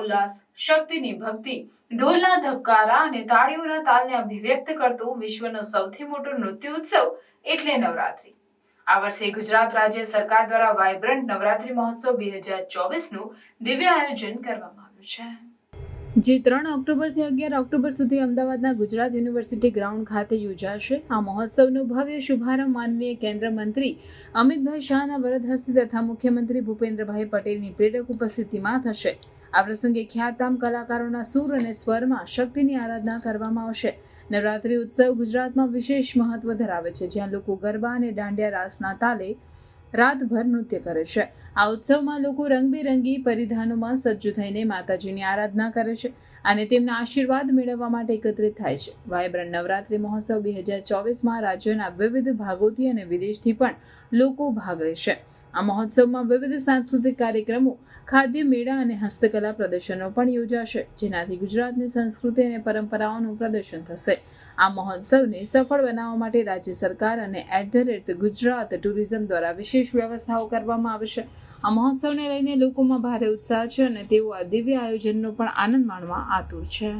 ઉલ્લાસ, શક્તિની ભક્તિ, ઢોલના ધબકારા અને તાળીઓના તાલને અભિવ્યક્ત કરતો વિશ્વનો સૌથી મોટો નૃત્ય ઉત્સવ એટલે નવરાત્રી. આ વર્ષે ગુજરાત રાજ્ય સરકાર દ્વારા વાઇબ્રન્ટ નવરાત્રી મહોત્સવ બે હજાર ચોવીસનું દિવ્ય આયોજન કરવામાં આવ્યું છે. જે ત્રણ ઓક્ટોબરથી અગિયાર ઓક્ટોબર સુધી અમદાવાદના ગુજરાત યુનિવર્સિટી ગ્રાઉન્ડ ખાતે યોજાશે. આ મહોત્સવનો ભવ્ય શુભારંભ માનનીય કેન્દ્ર મંત્રી અમિતભાઈ શાહના વરદ હસ્તે તથા મુખ્યમંત્રી ભૂપેન્દ્રભાઈ પટેલની પ્રેરક ઉપસ્થિતિમાં થશે. આ પ્રસંગે ખ્યાતનામ કલાકારોના સૂર અને સ્વરમાં શક્તિની આરાધના કરવામાં આવશે. નવરાત્રિ ઉત્સવ ગુજરાતમાં વિશેષ મહત્વ ધરાવે છે, જ્યાં લોકો ગરબા અને દાંડિયા રાસના તાલે રાતભર નૃત્ય કરે છે. આ ઉત્સવમાં લોકો રંગબેરંગી પરિધાનોમાં સજ્જ થઈને માતાજીની આરાધના કરે છે અને તેમના આશીર્વાદ મેળવવા માટે એકત્રિત થાય છે. વાયબ્રન્ટ નવરાત્રિ મહોત્સવ બે હજાર ચોવીસમાં રાજ્યના વિવિધ ભાગોથી અને વિદેશથી પણ લોકો ભાગ લેશે. આ મહોત્સવમાં વિવિધ સાંસ્કૃતિક કાર્યક્રમો, ખાદ્ય મેળા અને હસ્તકલા પ્રદર્શનો પણ યોજાશે, જેનાથી ગુજરાતની સંસ્કૃતિ અને પરંપરાઓનું પ્રદર્શન થશે. આ મહોત્સવને સફળ બનાવવા માટે રાજ્ય સરકાર અને at the rate Gujarat tourism દ્વારા વિશેષ વ્યવસ્થાઓ કરવામાં આવશે. આ મહોત્સવને લઈને લોકોમાં ભારે ઉત્સાહ છે અને તેઓ આ દિવ્ય આયોજનનો પણ આનંદ માણવા આતુર છે.